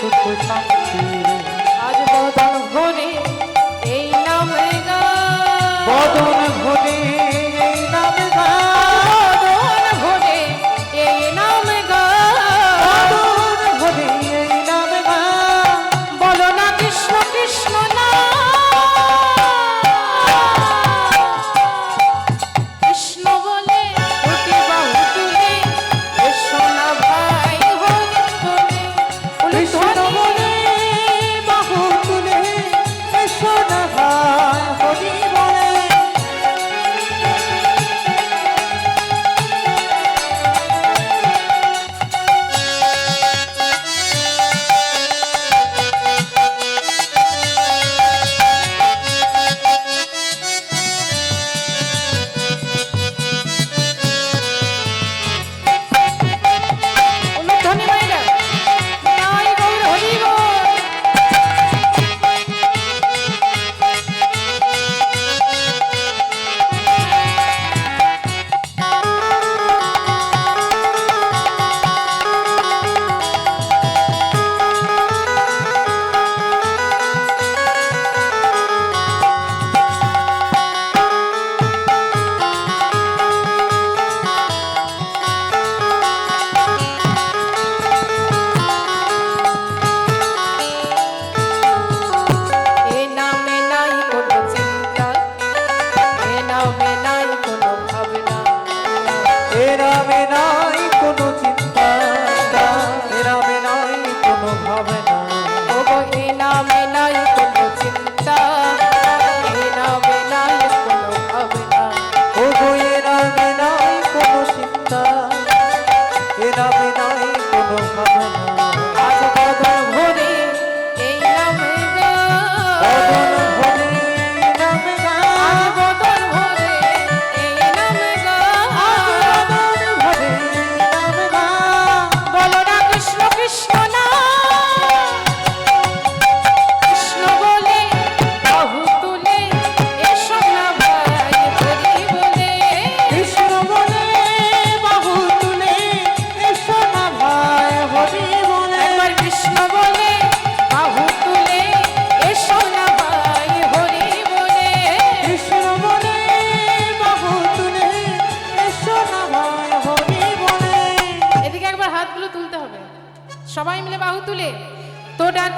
คึก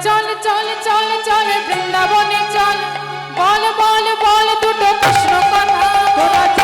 চল চল চল চল বৃন্দাবনে চল। বল বল বল দুটো কৃষ্ণ কথা।